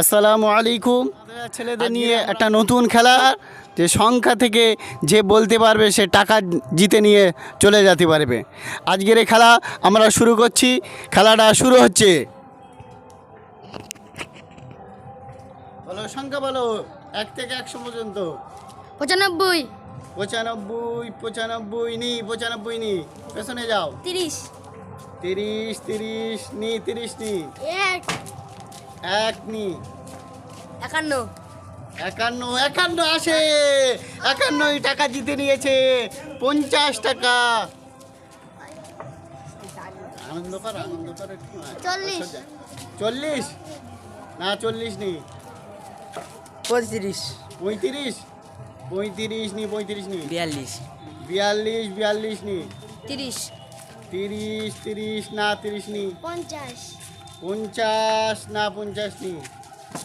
আসসালামু আলাইকুম। ছেলেদের নিয়ে একটা নতুন খেলা যে সংখ্যা থেকে যে বলতে পারবে সে টাকা জিতে নিয়ে চলে যেতে পারবে। আজকের এই খেলা আমরা শুরু করছি। খেলাটা শুরু হচ্ছে। বলো সংখ্যা বলো। এক থেকে একশো পর্যন্ত। পঁচানব্বই। পঁচানব্বই পঁচানব্বই নি পঁচানব্বই নি। পেছনে যাও। তিরিশ। তিরিশ তিরিশ নি তিরিশ নি। এক। এক নি একান্ন। একান্ন একান্ন আসে। একান্নই টাকা জিতে নিয়েছে। পঞ্চাশ টাকা। আনন্দ কর আনন্দ কর চল্লিশ। চল্লিশ? না চল্লিশ নি। পঁয়ত্রিশ। পঁয়ত্রিশ? পঁয়ত্রিশ নি পঁয়ত্রিশ নি। বিয়াল্লিশ। বিয়াল্লিশ বিয়াল্লিশ নি। তিরিশ। তিরিশ তিরিশ না তিরিশ নি। পঞ্চাশ। পঞ্চাশ না পঞ্চাশ নি?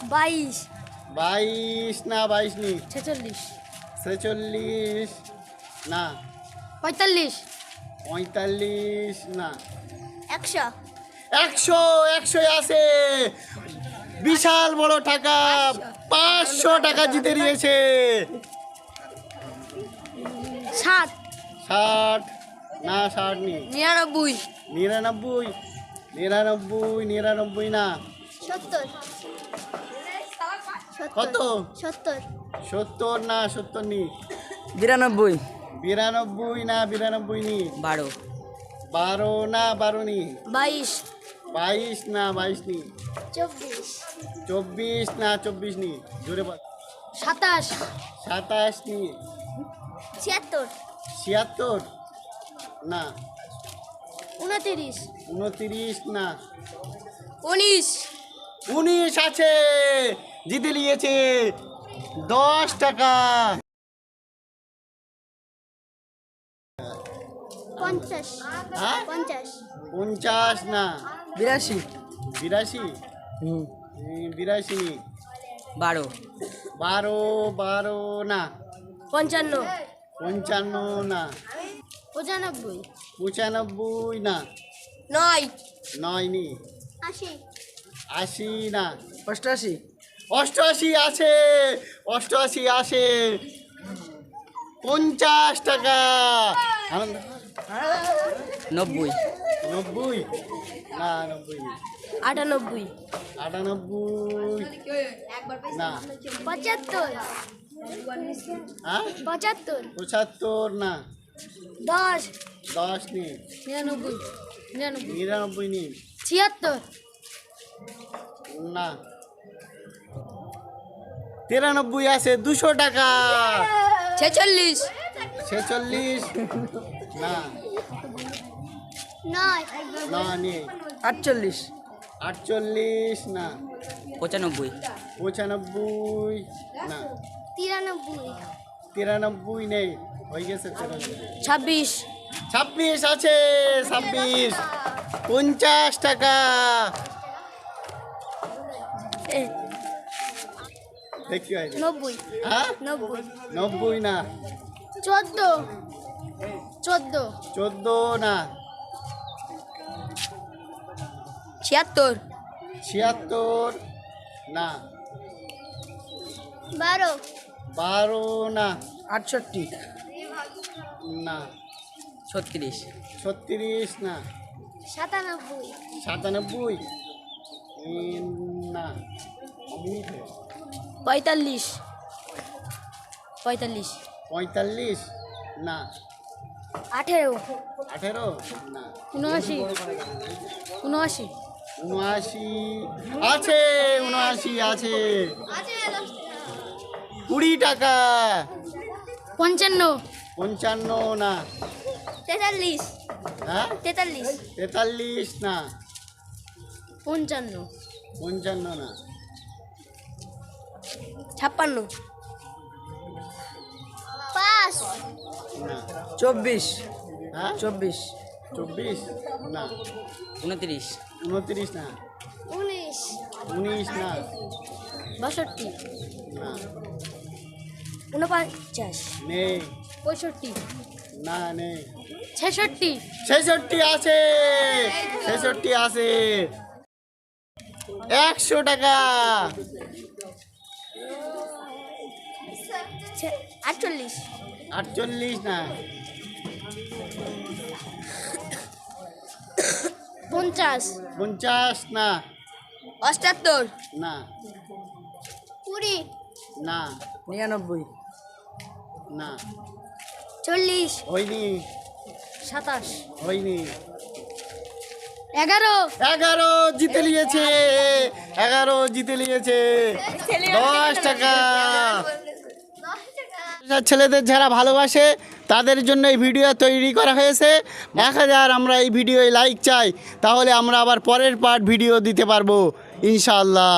বাইশ। বাইশ না বাইশ নি? ছেচল্লিশ। ছেচল্লিশ না। পঁয়তাল্লিশ। পঁয়তাল্লিশ না। একশো। একশো একশো আছে। বিশাল বড় টাকা। পাঁচশো টাকা জিতে নিয়েছে। ষাট। ষাট না ষাট নি? নিরানব্বই। নিরানব্বই। নিরানব্বই নিরানব্বই না? সত্তর। কত? সত্তর। সত্তর না সত্তর নি? বিরানব্বই। বিরানব্বই না বিরানব্বই নি? বারো। বারো না বারো নি? বাইশ। বাইশ না বাইশ নি? চব্বিশ। চব্বিশ না চব্বিশ নি? জোরে বল। সাতাশ। সাতাশ নি? ছিয়াত্তর। ছিয়াত্তর? না। উনতিরিশ। উনতিরিশ না। উনিশ। উনিশ আছে। জিতে নিয়েছে। দশ টাকা। পঞ্চাশ। হ্যাঁ? পঞ্চাশ। পঞ্চাশ না। বিরাশি। বিরাশি? বিরাশি বারো। বারো বারো না। পঞ্চান্ন। পঞ্চান্ন না। পঁচানব্বই। পঁচানব্বই না। নয়। নয় নি আশি। আশি না। অষ্টআশি। অষ্টআশি আছে। অষ্টআশি আসে পঞ্চাশ টাকা। আনন্দ। নব্বই। নব্বই? না নব্বই নেই। আটানব্বই। আটানব্বই? না। পঁচাত্তর। হ্যাঁ? পঁচাত্তর। পঁচাত্তর না। দশ। দশ নেই নিরানব্বই। নিরানব্বই। নিরানব্বই নেই ছিয়াত্তর। না। তিরানব্বই আছে দুশো টাকা। ছেচল্লিশ। ছেচল্লিশ। না। না নেই আটচল্লিশ। আটচল্লিশ না। পঁচানব্বই। পঁচানব্বই না। তিরানব্বই। তিরানব্বই নেই। হয়ে গেছে ছাব্বিশ। ছাব্বিশ আছে ছাব্বিশ। পঞ্চাশ টাকা। দেখি নব্বই। হ্যাঁ? নব্বই। নব্বই না। চোদ্দ। চোদ্দ। চোদ্দ না। ছিয়াত্তর। ছিয়াত্তর না। বারো। বারো না। আটষট্টি। না। ছত্রিশ। ছত্রিশ না। সাতানব্বই। সাতানব্বই? না। পঁয়তাল্লিশ। পঁয়তাল্লিশ। পঁয়তাল্লিশ? না। আঠেরো। আঠেরো? না। উনআশি। উনআশি। উনআশি। আছে উনআশি আছে। কুড়ি টাকা। পঞ্চান্ন। পঞ্চান্ন না। তেতাল্লিশ। হ্যাঁ? তেতাল্লিশ। তেতাল্লিশ না। পঞ্চান্ন। পঞ্চান্ন না। ছাপ্পান্ন। পাঁচ। না। চব্বিশ। হ্যাঁ? চব্বিশ। চব্বিশ না। উনত্রিশ। উনত্রিশ না। উনিশ। উনিশ না। বাষট্টি। না। উনপঞ্চাশ নেই। পঁয়ষট্টি। না নেই ছেষট্টি। ছেষট্টি আছে ছেষট্টি আছে। একশো টাকা। আটচল্লিশ। আটচল্লিশ না। পঞ্চাশ। পঞ্চাশ না। অষ্টাত্তর। না। কুড়ি। না। নিরানব্বই। না। চল্লিশ। হয়নি। সাতাশ। হয়নি। এগারো। এগারো জিতে নিয়েছে। এগারো জিতে নিয়েছে। দশ টাকা। ছেলেদের যারা ভালোবাসে তাদের জন্য এই ভিডিও তৈরি করা হয়েছে। এক হাজার আমরা এই ভিডিওয় লাইক চাই তাহলে আমরা আবার পরের পার্ট ভিডিও দিতে পারব ইনশাআল্লাহ।